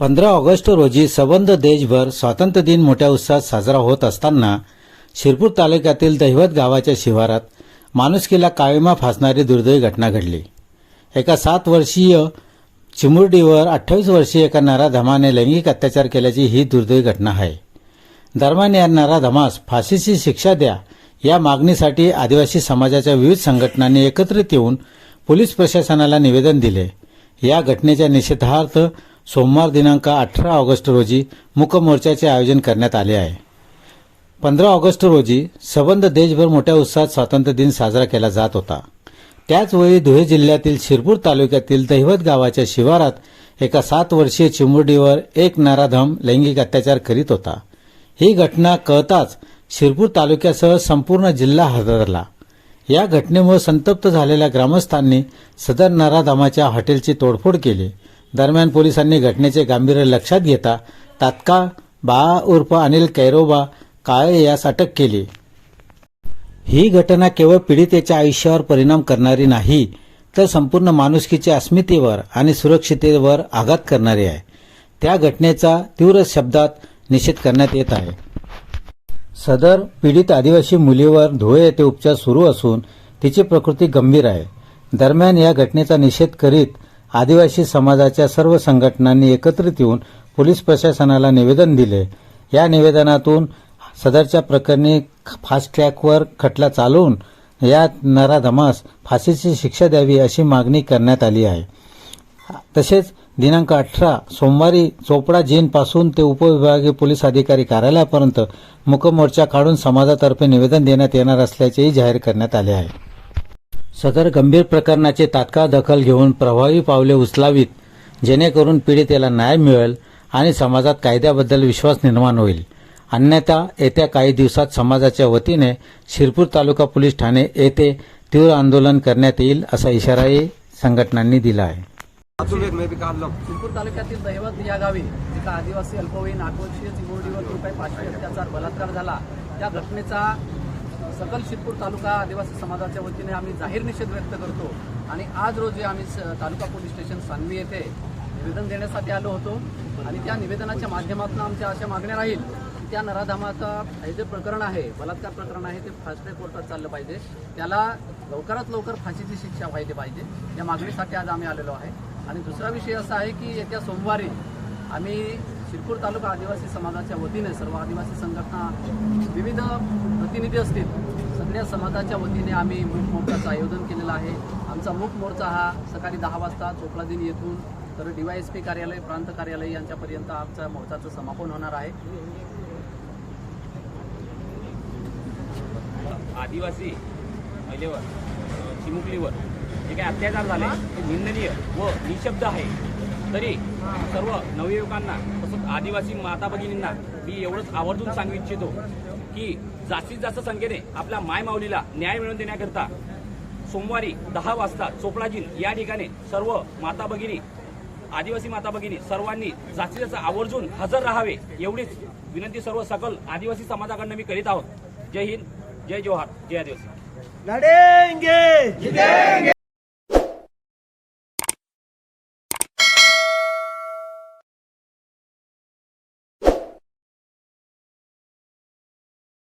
पंधरा ऑगस्ट रोजी सबंध देशभर स्वातंत्र्य दिन मोठ्या उत्साहात साजरा होत असताना शिरपूर तालुक्यातील दहिवत गावाच्या शिवारात माणुसकीला काळीमा फासणारी दुर्दैवी घटना घडली. एका सात वर्षीय चिमुरडीवर अठ्ठावीस वर्षीय एका नराधमाने लैंगिक अत्याचार केल्याची ही दुर्दैवी घटना आहे. दरम्यान या नराधमास फाशीची शिक्षा द्या या मागणीसाठी आदिवासी समाजाच्या विविध संघटनांनी एकत्रित येऊन पोलीस प्रशासनाला निवेदन दिले. या घटनेच्या निषेधार्थ सोमवार दिनांक अठरा ऑगस्ट रोजी मुकमोर्चाचे आयोजन करण्यात आले आहे. पंधरा ऑगस्ट रोजी सबंध देशभर मोठ्या उत्साहात स्वातंत्र्य दिन साजरा केला जात होता. त्याचवेळी धुळे जिल्ह्यातील शिरपूर तालुक्यातील दहिवत गावाच्या शिवारात एका सात वर्षीय चिमुरडीवर एक नराधम लैंगिक अत्याचार करीत होता. ही घटना कळताच शिरपूर तालुक्यासह संपूर्ण जिल्हा हादरला. या घटनेमुळे संतप्त झालेल्या ग्रामस्थांनी सदर नराधामाच्या हॉटेलची तोडफोड केली. दरम्यान पोलिसांनी घटनेचे गांभीर्य लक्षात घेता तात्काळ बाळा उर्फ अनिल कैरोबा काळे यास अटक केली. ही घटना केवळ पीडितेच्या आयुष्यावर परिणाम करणारी नाही तर संपूर्ण माणुसकीच्या अस्मितेवर आणि सुरक्षिततेवर आघात करणारी आहे. त्या घटनेचा तीव्र शब्दात निषेध करण्यात येत आहे. सदर पीडित आदिवासी मुलीवर धुळे येथे उपचार सुरू असून तिची प्रकृती गंभीर आहे. दरम्यान या घटनेचा निषेध करीत आदिवासी समाजाच्या सर्व संघटनांनी एकत्रित येऊन पोलीस प्रशासनाला निवेदन दिले. या निवेदनातून सदरच्या प्रकरणी फास्ट ट्रॅकवर खटला चालवून या नराधमास फाशीची शिक्षा द्यावी अशी मागणी करण्यात आली आहे. तसेच दिनांक अठरा सोमवारी चोपडा पासून ते उपविभागीय पोलीस अधिकारी कार्यालयापर्यंत मुकमोर्चा काढून समाजातर्फे निवेदन देण्यात येणार असल्याचेही जाहीर करण्यात आले आहे. सदर गंभीर प्रकरणाची तात्काळ दखल घेऊन प्रभावी पावले उचलावीत जेणेकरून पीडितेला न्याय मिळेल आणि समाजात कायद्याबद्दल विश्वास निर्माण होईल. अन्यथा येत्या काही दिवसात समाजाच्या वतीने शिरपूर तालुका पोलीस ठाणे येथे तीव्र आंदोलन करण्यात येईल असा इशाराही संघटनांनी दिला आहे. शिरपूर तालुक्यातील दैवत या गावी एका आदिवासी अल्पवयीन आठ वर्षीय चिमुरडीवर काही पाचशे अत्याचार बलात्कार झाला. त्या घटनेचा सकल शिरपूर तालुका आदिवासी समाजाच्या वतीने आम्ही जाहीर निषेध व्यक्त करतो. आणि आज रोजी आम्ही स- तालुका पोलीस स्टेशन सांगवी येथे निवेदन देण्यासाठी आलो होतो. आणि त्या निवेदनाच्या माध्यमातून आमच्या अशा मागण्या राहील की त्या नराधामाचा हे जे प्रकरण आहे बलात्कार प्रकरण आहे ते फास्ट ट्रॅक कोर्टात चाललं पाहिजे. त्याला लवकरात लवकर फाशीची शिक्षा व्हायची पाहिजे. या मागणीसाठी आज आम्ही आलेलो आहे. आणि दुसरा विषय असा आहे की येत्या सोमवारी आम्ही शिरपूर तालुका आदिवासी समाजाच्या वतीने सर्व आदिवासी संघटना विविध प्रतिनिधी असतील सगळ्या समाजाच्या वतीने आम्ही मूक मोर्चाचं आयोजन केलेलं आहे. आमचा मूक मोर्चा हा सकाळी दहा वाजता चोपडा दिन येथून तर डीवायएसपी कार्यालय प्रांत कार्यालय यांच्यापर्यंत आमच्या मोर्चाचं समापन होणार आहे. आदिवासी महिलेवर चिमुकलीवर जे काही अत्याचार झाले? ते निंदनीय व निशब्द आहे. तरी सर्व नवयुवकांना तसंच आदिवासी माता भगिनींना मी एवढंच आवर्जून सांगू इच्छितो की जास्तीत जास्त संख्येने आपल्या माय माऊलीला न्याय मिळवून देण्याकरता सोमवारी दहा वाजता चोपडाजीन या ठिकाणी सर्व माता भगिनी आदिवासी माता भगिनी सर्वांनी जास्तीत जास्त आवर्जून हजर राहावे एवढीच विनंती सर्व सकल आदिवासी समाजाकडनं मी करीत आहोत. जय हिंद जय जोहार जय आदिवासी. लड़ेंगे